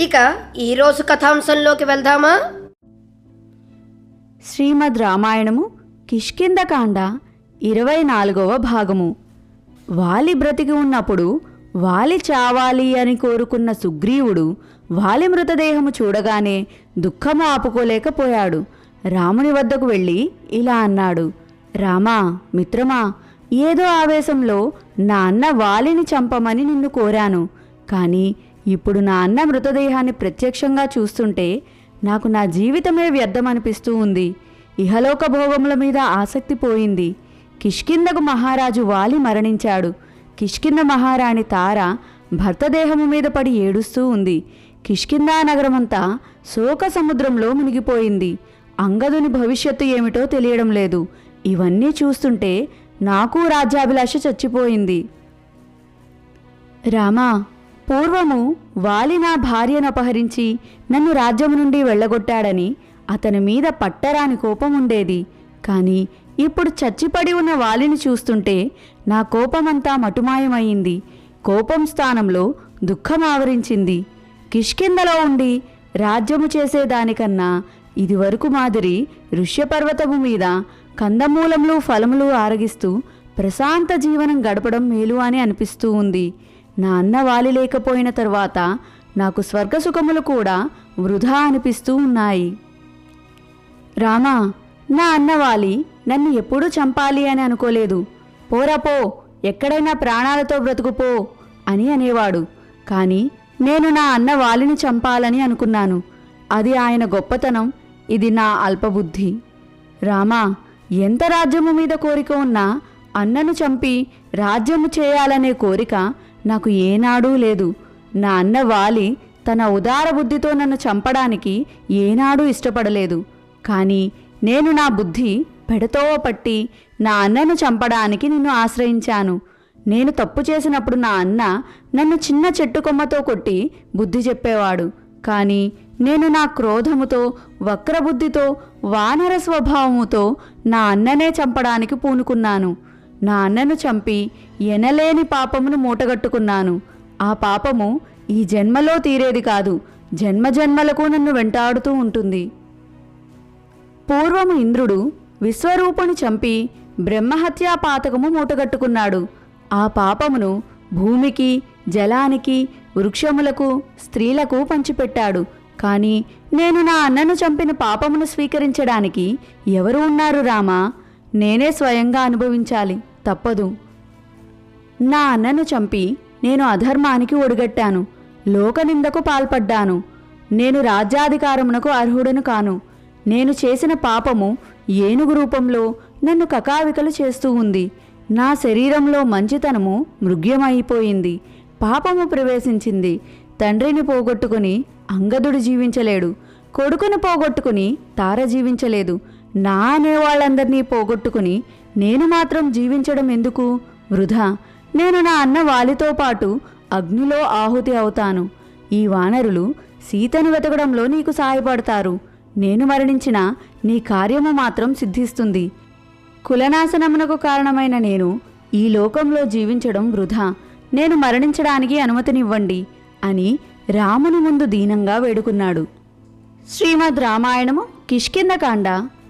ఇక ఈరోజు కథాంశంలోకి వెళ్దామా? శ్రీమద్ రామాయణము కిష్కిందకాండ ఇరవై నాలుగవ భాగము. వాలి బ్రతికి ఉన్నప్పుడు వాలి చావాలి అని కోరుకున్న సుగ్రీవుడు వాలి మృతదేహము చూడగానే దుఃఖము ఆపుకోలేకపోయాడు. రాముని వద్దకు వెళ్ళి ఇలా అన్నాడు రామా మిత్రమా ఏదో ఆవేశంలో నా అన్న వాలిని చంపమని నిన్ను కోరాను. కానీ ఇప్పుడు నా అన్న మృతదేహాన్ని ప్రత్యక్షంగా చూస్తుంటే నాకు నా జీవితమే వ్యర్థం అనిపిస్తూ ఉంది. ఇహలోక భోగముల మీద ఆసక్తి పోయింది. కిష్కిందకు మహారాజు వాలి మరణించాడు. కిష్కింద మహారాణి తార భర్త దేహము మీద పడి ఏడుస్తూ ఉంది. కిష్కిందా నగరమంతా శోక సముద్రంలో మునిగిపోయింది. అంగదుని భవిష్యత్తు ఏమిటో తెలియడం లేదు. ఇవన్నీ చూస్తుంటే నాకు రాజ్యాభిలాష చచ్చిపోయింది. రామా పూర్వము వాలి నా భార్యను అపహరించి నన్ను రాజ్యము నుండి వెళ్ళగొట్టాడని అతని మీద పట్టరాని కోపం ఉండేది కానీ ఇప్పుడు చచ్చిపడి ఉన్న వాలిని చూస్తుంటే నా కోపమంతా మటుమాయమైంది. కోపం స్థానంలో దుఃఖం ఆవరించింది కిష్కిందలో ఉండి రాజ్యము చేసేదానికన్నా ఇదివరకు మాదిరి ఋష్యపర్వతము మీద కందమూలములు ఫలములు ఆరగిస్తూ ప్రశాంత జీవనం గడపడం మేలు అని అనిపిస్తూ ఉంది. నా అన్న వాలి లేకపోయిన తర్వాత నాకు స్వర్గసుఖములు కూడా వృధా అనిపిస్తూ ఉన్నాయి. రామా నా అన్నవాలి నన్ను ఎప్పుడూ చంపాలి అని అనుకోలేదు. పోరా పో ఎక్కడైనా ప్రాణాలతో బ్రతుకుపో అని అనేవాడు. కానీ నేను నా అన్న వాలిని చంపాలని అనుకున్నాను. అది ఆయన గొప్పతనం ఇది నా అల్పబుద్ధి. రామా ఎంత రాజ్యము మీద కోరిక ఉన్నా అన్నను చంపి రాజ్యము చేయాలనే కోరిక నాకు ఏనాడూ లేదు. నా అన్న వాలి తన ఉదార బుద్ధితో నన్ను చంపడానికి ఏనాడూ ఇష్టపడలేదు. కానీ నేను నా బుద్ధి పెడతో పట్టి నా అన్నను చంపడానికి నిన్ను ఆశ్రయించాను. నేను తప్పు చేసినప్పుడు నా అన్న నన్ను చిన్న చెట్టు కొమ్మతో కొట్టి బుద్ధి చెప్పేవాడు. కానీ నేను నా క్రోధముతో వక్రబుద్ధితో వానర స్వభావముతో నా అన్ననే చంపడానికి పూనుకున్నాను. నా అన్నను చంపి ఎనలేని పాపమును మూటగట్టుకున్నాను. ఆ పాపము ఈ జన్మలో తీరేది కాదు జన్మజన్మలకు నన్ను వెంటాడుతూ ఉంటుంది. పూర్వము ఇంద్రుడు విశ్వరూపుని చంపి బ్రహ్మహత్యా పాతకము మూటగట్టుకున్నాడు. ఆ పాపమును భూమికి జలానికి వృక్షములకు స్త్రీలకు పంచిపెట్టాడు. కానీ నేను నా అన్నను చంపిన పాపమును స్వీకరించడానికి ఎవరు ఉన్నారు రామా? నేనే స్వయంగా అనుభవించాలి. తప్పదు. నా అన్నను చంపి నేను అధర్మానికి ఒడిగట్టాను. లోకనిందకు పాల్పడ్డాను. నేను రాజ్యాధికారమునకు అర్హుడను కాను. నేను చేసిన పాపము ఏనుగు రూపంలో నన్ను కకావికలు చేస్తూ ఉంది. నా శరీరంలో మంచితనము మృగ్యమైపోయింది. పాపము ప్రవేశించింది. తండ్రిని పోగొట్టుకుని అంగదుడు జీవించలేడు. కొడుకును పోగొట్టుకుని తార జీవించలేదు. నా అనేవాళ్ళందరినీ పోగొట్టుకుని నేను మాత్రం జీవించడం ఎందుకు? వృధా నేను నా అన్న వాలితో పాటు అగ్నిలో ఆహుతి అవుతాను. ఈ వానరులు సీతను వెతకడంలో నీకు సహాయపడతారు నేను మరణించిన నీ కార్యము మాత్రం సిద్ధిస్తుంది. కులనాశనమునకు కారణమైన నేను ఈ లోకంలో జీవించడం వృధా. నేను మరణించడానికి అనుమతినివ్వండి అని రాముని ముందు దీనంగా వేడుకున్నాడు. శ్రీమద్ రామాయణము కిష్కిందకాండ